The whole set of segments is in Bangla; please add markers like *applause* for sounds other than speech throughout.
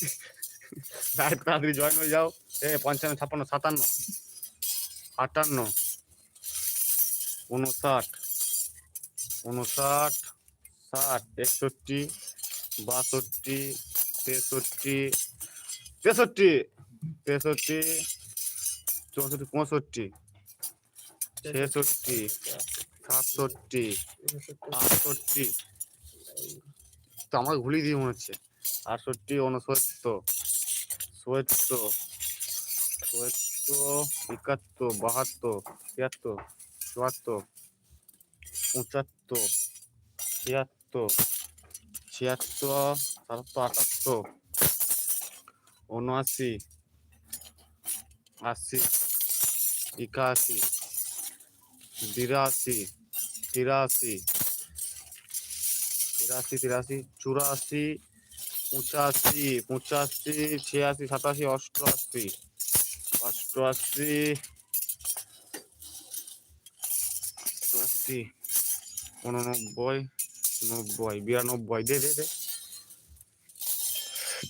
*laughs* তাড়াতাড়ি জয়েন হয়ে যাও। এ, পঞ্চান্ন, ছাপ্পান্ন, সাতান্ন, আটান্ন, উনষাট উনষাট, ষাট, একষট্টি, বাষট্টি, তেষট্টি তেষট্টি তেষট্টি, চৌষট্টি, পঁয়ষট্টি, ছেষট্টি, সাতষট্টি, আটষট্টি। তো আমাকে ভুলিয়ে দিয়ে মনে হচ্ছে। আটষট্টি উনসত্তর সত্তর সত্তর একাত্তর, বাহাত্তর, তিয়াত্তর, চুয়াত্তর, পঁচাত্তর, ছিয়াত্তর ছিয়াত্তর, সাতাত্তর, আটাত্তর উনআশি আশি, একাশি, বিরাশি, তিরাশি তিরাশি তিরাশি, চুরাশি পঁচাশি পঁচাশি ছিয়াশি সাতাশি অষ্টআশি অষ্টআশি অষ্টআশি উননব্বই নব্বই বিরানব্বই দে দে দে।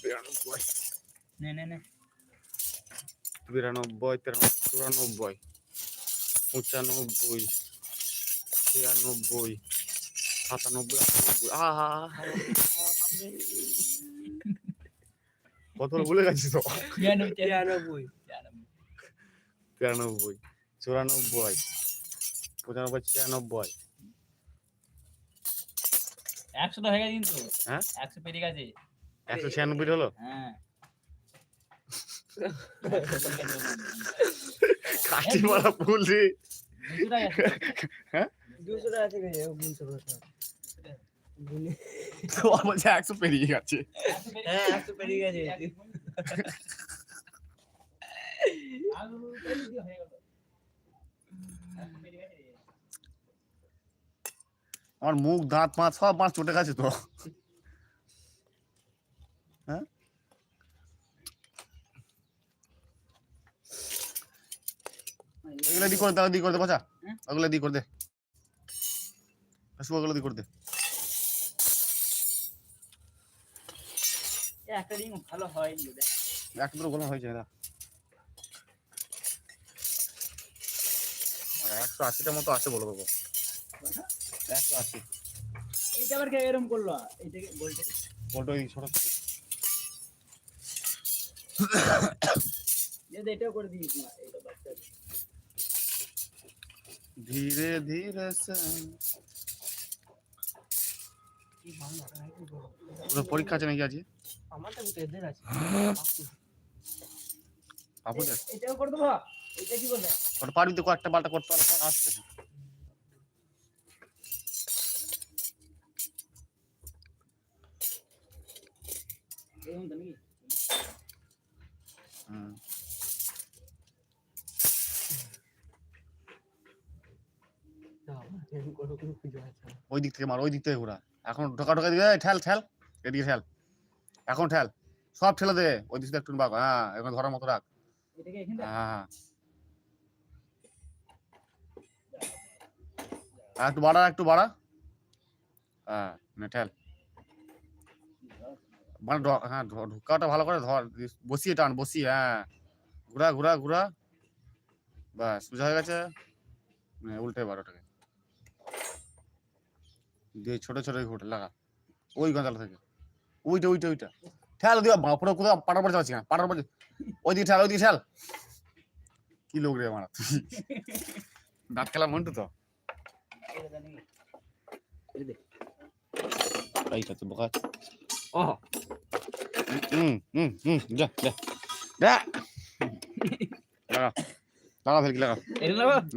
বিরানব্বই। নে নে নে। বিরানব্বই চুরানব্বই পঁচানব্বই ছিয়ানব্বই সাতানব্বই আটানব্বই। আহা। কত ভুলে গেছি তো? তিরানব্বই চুরানব্বই পঁচানব্বই ছিয়ানব্বই। একশো তো হয়ে গেছে কিন্তু। হ্যাঁ? একশো পেরিয়ে গেছে। একশো ছিয়ানব্বই হলো? হ্যাঁ। কাটি মারা রে দুশোটা দুশো টাকা থেকে ও বলছে একশো পেরিয়ে গেছে হ্যাঁ একশো পেরিয়ে। আমার মুখ দাঁত মাছ সব মাছ চটে গেছে তো। হ্যাঁ? এগুলো দি করে দে দি করে দে বাচ্চা? ওগুলো দি করে দে। আসু ওগুলো দি করে দে। একটা রিং ভালো হয়নি দেখ। দুটো গরম হয়েছে না একশো আশিটার মতো আছে বলে দেবো। একশো আশি। এইটা আবার কে এরকম করল? এইটাকে ছোট এটাও করে দিয়েছি ধীরে ধীরে তোর পরীক্ষা আছে নাকি আজকে? আমারটা কিন্তু এদের আছে। বাবু এ- এটাও করে দেবো? এটা কি করবে ওটা পারবি তো কয়েকটা বালটা করতে পারলে আসছে তো হুম। ওই দিক থেকে মার ওই দিক থেকে ঘোরা। এখন ঢোকা ঢোকা এই ঠেল ঠেল এদিকে ঠেল এখন ঠেল সব ঠেলে দে ওই দিকে একটু বাগ হ্যাঁ এখন ধরার মতো রাখ। হ্যাঁ হ্যাঁ। একটু বাড়া একটু বাড়া। হ্যাঁ নে ঠেল। মানে হ্যাঁ ঢোকাটা ভালো করে ধর বসিয়ে টান বসিয়ে হ্যাঁ। ঘুরা ঘুরা ঘুরা। ব্যাস সোজা হয়ে গেছে? উল্টে বার ওটাকে। দিয়ে ছোট ছোট ঘুরে লাগা। ওই গন্ডাল থেকে। ওইটা ওইটা ওইটা। ঠেল দিবা পুরো কোথাও পাটার পর যাচ্ছি না পাটার পর ওই দিকে ঠেল ওই দিকে ঠেল। কি লোক রে আমার। দাঁত খেলা মন্টু তো এইটা তো বোকা। ও হুম হুম হুম যা যা। যা। লাগা। লাগা ফেলকি লাগা।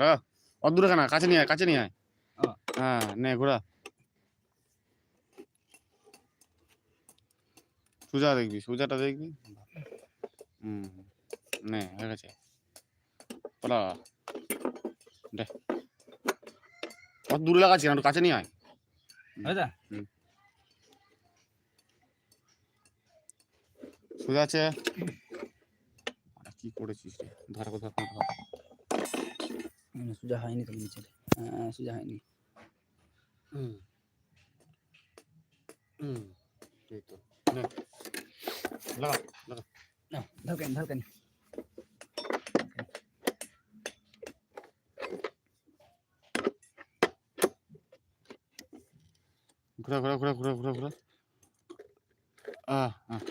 লাগা। অত দূরে কেনা? কাছে নিয়ে আয় কাছে নিয়ে আয়। হ্যাঁ নে ঘোরা। সোজা দেখবি সোজাটা দেখবি? হুম নে হয়ে গেছে। পালা। দে। অত দূরে লাগাচ্ছি না কাছে নিয়ে আয়। হয়তো সোজা আছে? কি করেছিস রে? ধর ধর সোজা হয়নি তুমি নিচে। হ্যাঁ সোজা হয়নি। হুম। হুম। এই তো। নে। লাগা লাগা ধরকেন ঢালকান ঘুরা ঘুরা ঘুরা ঘুরা ঘুরা ঘুরা আহ আহ।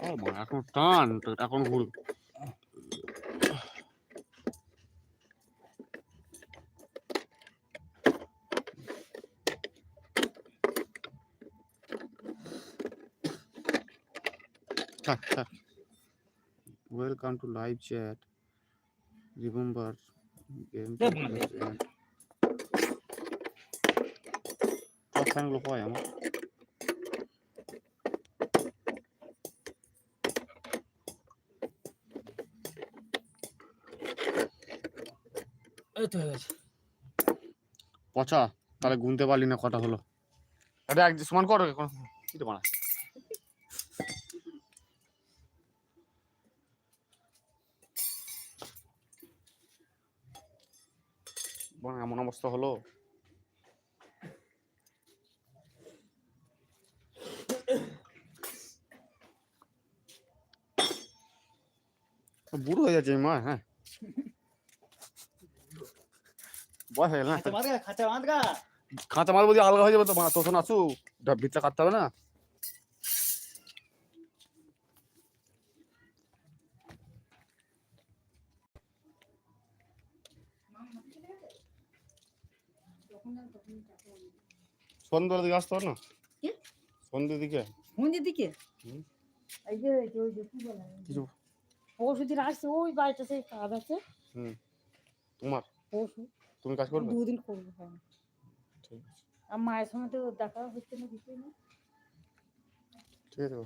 ও মা এখন টান এখন ঘুর থাক থাক welcome to live chat remember game আমার তো পচা তাহলে গুনতে পারলি না কটা হলো আরে এক সমান কর কি রে বাড়া এমন অবস্থা হলো। বুড়ো হয়ে যাচ্ছে মা হ্যাঁ। বয়স হয়ে গেল না? খাঁচা মাল বলছি আলগা হয়ে যাবে তো মা তোর আসু। ভিতরে কাটতে হবে না। সন্ধ্যার দিকে আসতে না? সন্ধ্যের দিকে? মন্দির দিকে? এই যে ওই যে কি বলে? কিছু পরশু দিন আসছে ওই বাড়িটা সেই কাজ আছে। হুম। তোমার? পরশু। তুমি কাজ করবে? দুদিন করব হ্যাঁ। ঠিক আছে। আর মায়ের সঙ্গে তো দেখা হচ্ছে না কিছুই না। ঠিক আছে চল।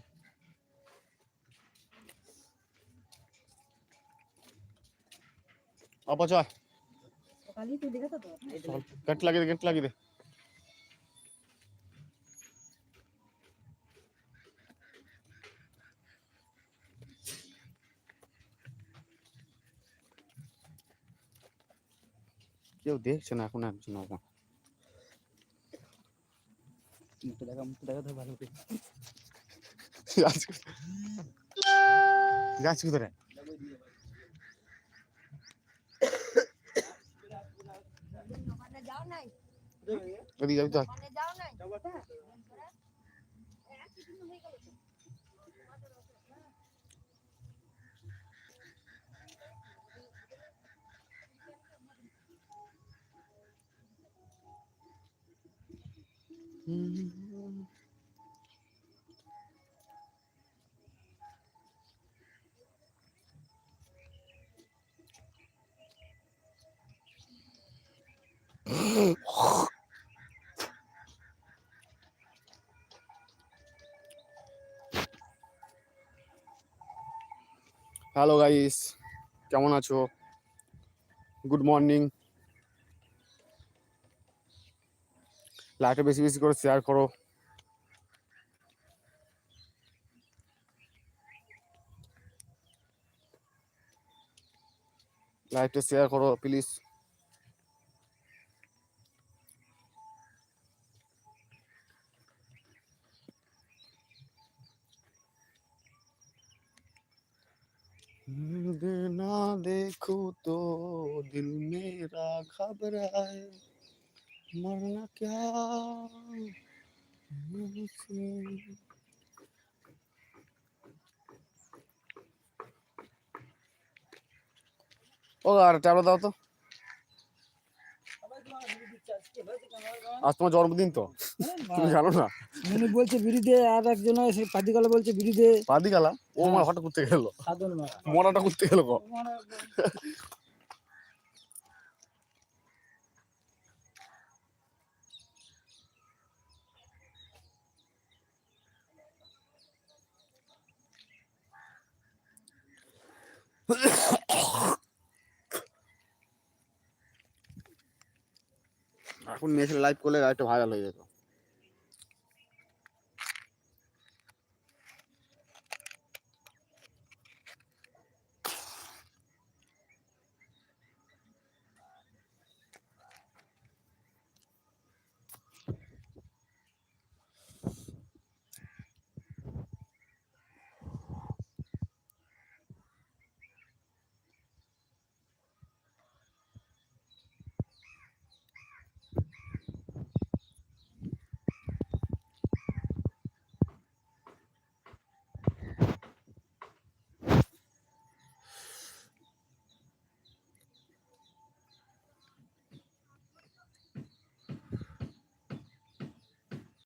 দেখেছ তো? চল গেট লাগিয়ে দে গেট লাগিয়ে দে। কেউ দেখছে না এখন একজন আমার মুখটা দেখা মুখটা দেখা তো ভালো করে। গাছ গাছ কোথায় যাও নাই ওদিকে যাবি তো মানে হ্যালো গাইস কেমন আছো? গুড মর্নিং লাইটে বেশি বেশি করে শেয়ার করো। লাইভটা শেয়ার করো প্লিজ देखो तो दिल मेरा घबराए मरना क्या मुझसे ও আর ট্যাবলেট দাও তো আজ তোমার জন্মদিন তো। তুমি জানো না। উনি বলছে বিড়িতে আর একজন এসে পাদিকালা বলছে বিড়িতে। পাদিকালা? ও আমার হঠাৎ করতে গেল। মরাটা করতে গেল এখন মেয়ে লাইভ করলে লাইভটা ভাইরাল হয়ে যেত।